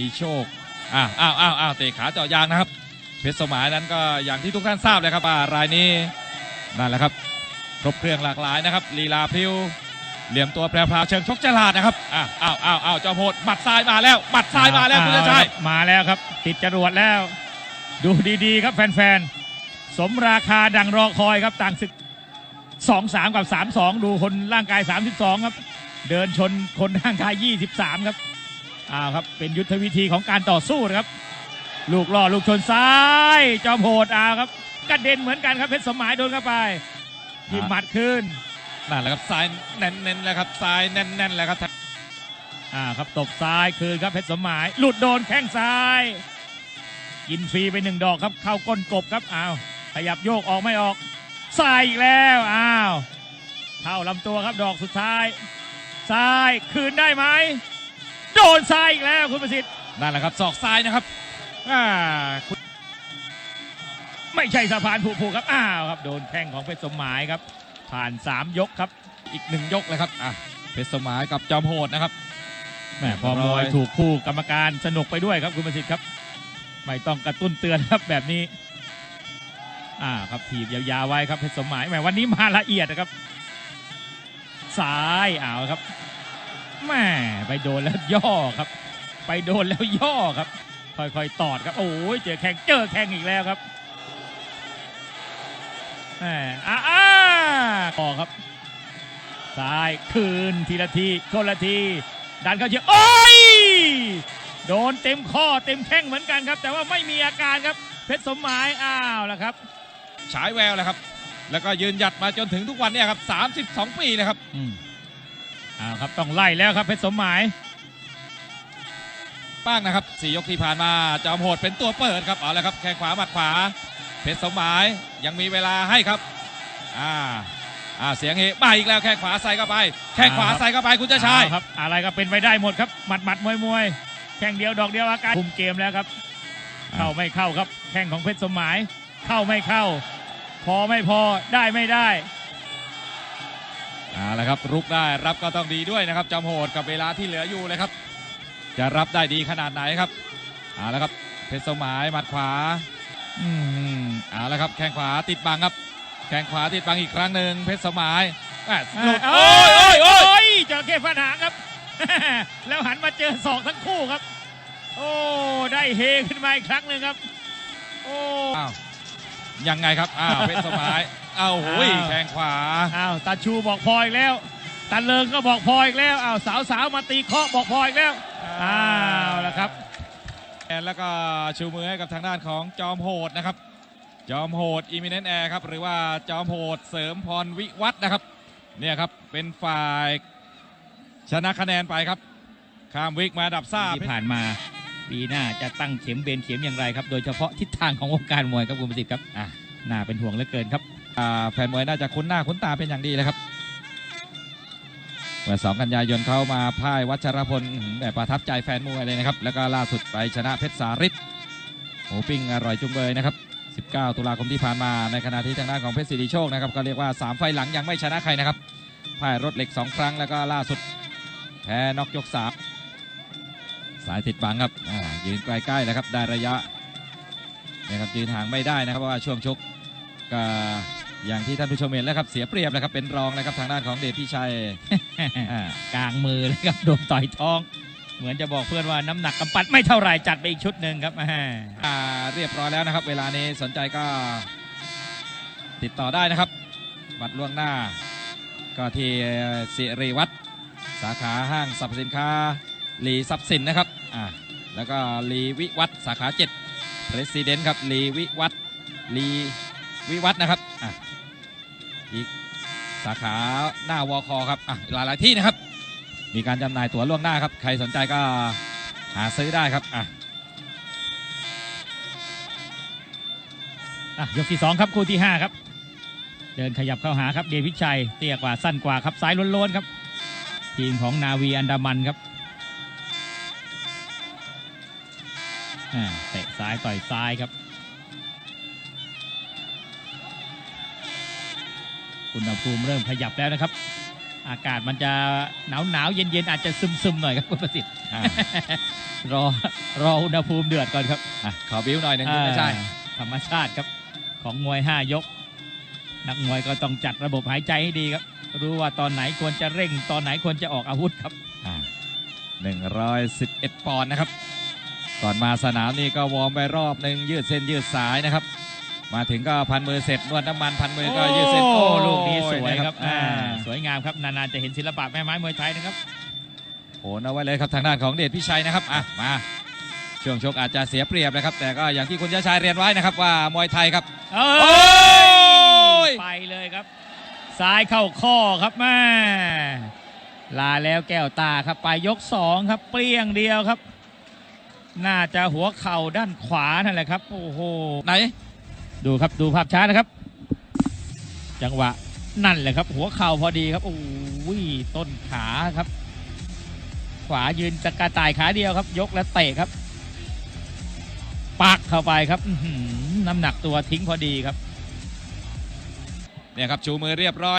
มีโชคอ้าวอ้าวอ้าวอ้าวเตะขาเจาะยางนะครับ เพชรสมหมายนั้นก็อย่างที่ทุกท่านทราบเลยครับว่ารายนี้นั่นแหละครับครบเครื่องหลากหลายนะครับลีลาพริ้วเหลี่ยมตัวแพรวๆเชิงชกฉลาดนะครับอ้าวอ้าวอ้าวอ้าวจอมโหดหมัดซ้ายมาแล้วหมัดซ้ายมาแล้วคุณชาชัยอ่มาแล้วครับ ติดจรวดแล้ว ดูดีๆครับแฟนๆสมราคาดังรอคอยครับต่างศึก2-3กับ3-2ดูคนร่างกาย32ครับ เดินชนคนร่างกาย23ครับ อ้าวครับเป็นยุทธวิธีของการต่อสู้นะครับ ลูกล่อลูกชนซ้าย จอมโหดอ้าวครับกระเด็นเหมือนกันครับเพชรสมหมายโดนเข้าไปทีมหมัดขึ้นนั่นแหละครับซ้ายแน่นๆแล้วครับซ้ายแน่นๆแล้วครับอ่าครับตบซ้ายคืนครับเพชรสมหมายหลุดโดนแข้งซ้ายกินฟรีไปหนึ่งดอกครับเข้าก้นกบครับอ้าวขยับโยกออกไม่ออกซ้ายอีกแล้วอ้าวเข้าลำตัวครับดอกสุดท้ายซ้ายคืนได้ไหมโดนซ้ายอีกแล้วคุณประสิทธิ์นั่นแหละครับศอกซ้ายนะครับอ่าคุณไม่ใช่สะพานผูกๆครับอ้าวครับโดนแข้งของเพชรสมหมายครับ ผ่าน 3 ยกครับ อีกหนึ่งยกเลยครับอะเพชรสมหมายกับจอมโหดนะครับแหม่พอมวยเรียบร้อยถูกคู่กรรมการสนุกไปด้วยครับคุณประสิทธิ์ครับไม่ต้องกระตุ้นเตือนครับแบบนี้อ่าครับถีบยาวๆไว้ครับเพชรสมหมายแหมวันนี้มาละเอียดนะครับซ้ายอ้าวครับ แหม่ไปโดนแล้วย่อครับ ไปโดนแล้วย่อครับ ค่อยๆตอดครับ โอ้ยเจอแข้งเจอแข้งอีกแล้วครับแหมอ่าอ่าต่อครับซ้ายคืนทีละทีคนละทีดันเข้าเชือกโอ้ยโดนเต็มข้อเต็มแข้งเหมือนกันครับ แต่ว่าไม่มีอาการครับเพชรสมหมายอ้าวแล้วครับฉายแววแล้วครับ แล้วก็ยืนหยัดมาจนถึงทุกวันเนี่ยครับ 32 ปีนะครับ อืมอ้าวครับต้องไล่แล้วครับเพชรสมหมายป้างนะครับสี่ยกที่ผ่านมาจอมโหดเป็นตัวเปิดครับเอาละครับแข้งขวาหมัดขวา เพชรสมหมายยังมีเวลาให้ครับอ่าอ่าเสียงเฮมาอีกแล้วแข้งขวาใส่เข้าไปแข้งขวาใส่เข้าไปคุณเจ้าชายเอครับ อะไรก็เป็นไปได้หมดครับหมัดหมัดมวยมวยแข้งเดียวดอกเดียวอาการคุมเกมแล้วครับ เข้าไม่เข้าครับแข้งของเพชรสมหมาย เข้าไม่เข้า พอไม่พอได้ไม่ได้ เอาละครับรุกได้รับก็ต้องดีด้วยนะครับจอมโหดกับเวลาที่เหลืออยู่เลยครับ จะรับได้ดีขนาดไหนครับเอาละครับเพชรสมหมายหมัดขวาอืมเอาละครับแข้งขวาติดบังครับแข้งขวาติดบังอีกครั้งหนึ่งเพชรสมหมายอะหลุดโอ้โอ้ยยโอ้โอ้ยยโอ้ยโอ้ยเจอเกฟันหางครับ แล้วหันมาเจอศอกทั้งคู่ครับ โอ้ได้เฮขึ้นมาอีกครั้งหนึ่งครับ โอ้อ้าวยังไงครับอ้าวเพชรสมหมาย อ้าวโอ้ยอ้าว แข้งขวา อ้าวตาชูบอกพออีกแล้วตาเลิงก็บอกพออีกแล้วอ้าวสาวสาวๆมาตีเคาะบอกพออีกแล้วอ้าวแล้วครับ แล้วก็ชูมือให้กับทางด้านของจอมโหดนะครับ จอมโหดอิมิเนนแอร์ครับหรือว่าจอมโหดเสริมพรวิวัฒน์นะครับเนี่ยครับเป็นฝ่ายชนะคะแนนไปครับ ข้ามวิกมาดับซ่าที่ผ่านมาปีหน้าจะตั้งเข็มเบนเข็มอย่างไรครับ โดยเฉพาะทิศทางของวงการมวยครับคุณประสิทธิ์ครับอะน่าเป็นห่วงเหลือเกินครับอ่า แฟนมวยน่าจะคุ้นหน้าคุ้นตาเป็นอย่างดีเลยครับเมื่อสองกันยายนเขามาพ่ายวัชรพลแบบประทับใจแฟนมวยเลยนะครับ แล้วก็ล่าสุดไปชนะเพชรสาริศหมูปิ้งอร่อยจุงเบยนะครับ 19 ตุลาคมที่ผ่านมาในขณะที่ทางด้านของเพชรสิริโชคนะครับก็เรียกว่า 3 ไฟหลังยังไม่ชนะใครนะครับพ่ายรถเหล็ก 2 ครั้งแล้วก็ล่าสุดแพ้นอกยก 3 สายติดบังครับยืนใกล้ๆแล้วครับได้ระยะนะครับยืนห่างไม่ได้นะครับเพราะว่าช่วงชกก็ อย่างที่ท่านผู้ชมเห็นแล้วครับเสียเปรียบแล้วครับเป็นรองนะครับทางด้านของเดชพี่ชัยอ่ากลางมือเลยครับโดนต่อยท้อง เหมือนจะบอกเพื่อนว่าน้ำหนักกำปั้นไม่เท่าไหร่จัดไปอีกชุดหนึ่งครับอ่าอ่าเรียบร้อยแล้วนะครับ เวลานี้สนใจก็ติดต่อได้นะครับ บัตรล่วงหน้า ก็ที่สิริวัตรสาขาห้างสรรพสินค้าลีทรัพย์สินนะครับอ่าแล้วก็ลีวิวัฒน์สาขา7 President ครับลีวิวัฒน์ลี วิวัฒนะครับอะอีกสาขาหน้าวอคอครับอะหลายหลายๆที่นะครับ มีการจำหน่ายตั๋วล่วงหน้าครับ ใครสนใจก็หาซื้อได้ครับอะอะยกที่สองครับคู่ที่ห้าครับ เดินขยับเข้าหาครับเดวิดชัยเตี้ยกว่าสั้นกว่าครับซ้ายล้วนๆครับ ทีมของนาวีอันดามันครับอ่าเตะซ้ายต่อยซ้ายครับ อุณหภูมิเริ่มขยับแล้วนะครับ อากาศมันจะหนาวหนาวๆเย็นเย็นๆอาจจะซึมซึมๆหน่อยครับคุณประสิทธิ์อ่ารอรออุณหภูมิเดือดก่อนครับอะขอบิ้วหน่อยหนึ่งไม่ใช่อ่าธรรมชาติครับของมวย 5 ยก นักมวยก็ต้องจัดระบบหายใจให้ดีครับ รู้ว่าตอนไหนควรจะเร่ง ตอนไหนควรจะออกอาวุธครับหนึ่งร้อยสิบเอ็ดปอนด์นะครับ ก่อนมาสนามนี่ก็วอร์มไปรอบหนึ่งยืดเส้นยืดสายนะครับ มาถึงก็พันมือเสร็จนวดน้ำมันพันมือก็ยืดเส้นโอ้ลูกนี้สวยนะครับอ่าอ่าสวยงามครับนานๆจะเห็นศิลปะแม่ไม้มวยไทยนะครับโหนเอาไว้เลยครับทางด้านของเดชพิชัยนะครับอะมาช่วงชกอาจจะเสียเปรียบนะครับ แต่ก็อย่างที่คุณยาชายเรียนไว้นะครับว่ามวยไทยครับเอ้โอ้ยยไปเลยครับซ้ายเข้าข้อครับแม่ลาแล้วแก้วตาครับไปยกสองครับเปรี้ยงเดียวครับ น่าจะหัวเข่าด้านขวานั่นแหละครับโอ้โหไหน ดูครับดูภาพช้านะครับ จังหวะนั่นแหละครับ หัวเข่าพอดีครับโอ้ยต้นขาครับ ขวายืนจะกระต่ายขาเดียวครับ ยกและเตะครับปักเข้าไปครับน้ำหนักตัวทิ้งพอดีครับเนี่ยครับชูมือเรียบร้อย